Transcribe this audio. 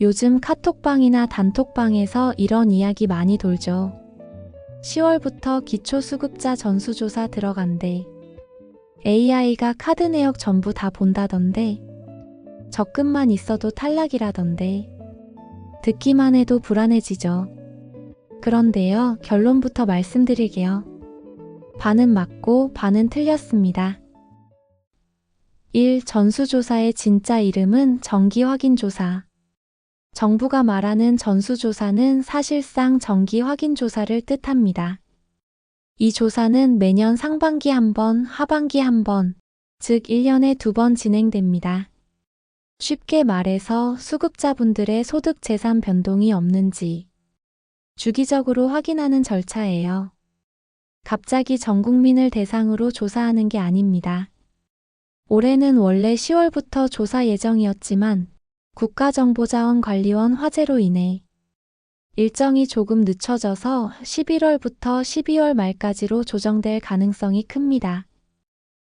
요즘 카톡방이나 단톡방에서 이런 이야기 많이 돌죠. 10월부터 기초수급자 전수조사 들어간대. AI가 카드 내역 전부 다 본다던데. 적금만 있어도 탈락이라던데. 듣기만 해도 불안해지죠. 그런데요, 결론부터 말씀드릴게요. 반은 맞고 반은 틀렸습니다. 1. 전수조사의 진짜 이름은 정기확인조사. 정부가 말하는 전수조사는 사실상 정기 확인 조사를 뜻합니다. 이 조사는 매년 상반기 한 번, 하반기 한 번, 즉 1년에 두 번 진행됩니다. 쉽게 말해서 수급자분들의 소득 재산 변동이 없는지 주기적으로 확인하는 절차예요. 갑자기 전 국민을 대상으로 조사하는 게 아닙니다. 올해는 원래 10월부터 조사 예정이었지만 국가정보자원관리원 화재로 인해 일정이 조금 늦춰져서 11월부터 12월 말까지로 조정될 가능성이 큽니다.